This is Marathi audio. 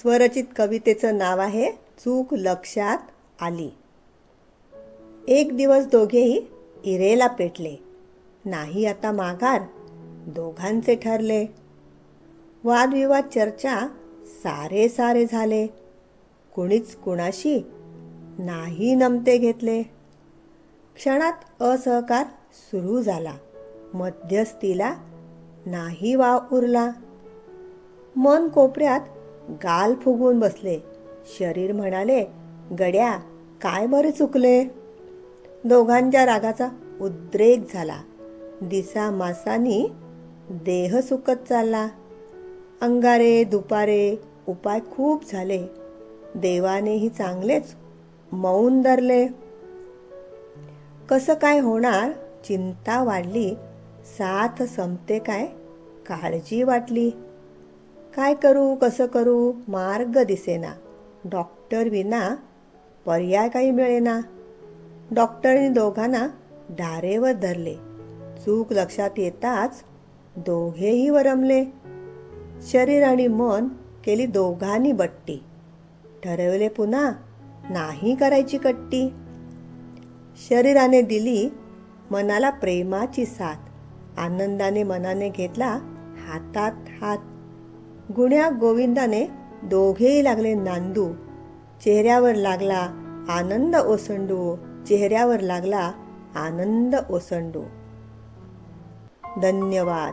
स्वरचित कवितेचं नाव आहे चूक लक्षात आली. एक दिवस दोघेही इरेला पेटले. नाही आता माघार दोघांचे ठरले. वादविवाद चर्चा सारे सारे झाले. कुणीच कुणाशी नाही नमते घेतले. क्षणात असहकार सुरू झाला. मध्यस्थीला नाही वाव उरला. मन कोपऱ्यात गाल फुगवून बसले. शरीर म्हणाले गड्या काय बरे चुकले? दोघांच्या रागाचा उद्रेक झाला. दिसा मासानी देह सुकत चालला. अंगारे दुपारे उपाय खूप झाले. देवानेही चांगलेच मौन धरले. कसं काय होणार? चिंता वाढली. साथ संपते काय? काळजी वाटली. काय करू कसं करू? मार्ग दिसेना. डॉक्टर विना पर्याय काही मिळेना. डॉक्टरने दोघांना डारेवर धरले. चूक लक्षात येताच दोघेही वरमले. शरीर आणि मन केली दोघांनी बट्टी. ठरवले पुन्हा नाही करायची कट्टी. शरीराने दिली मनाला प्रेमाची साथ. आनंदाने मनाने घेतला हातात हात. गुण्या गोविंदाने दोघेही लागले नांदू. चेहऱ्यावर लागला आनंद ओसंडू. चेहऱ्यावर लागला आनंद ओसंडू. धन्यवाद.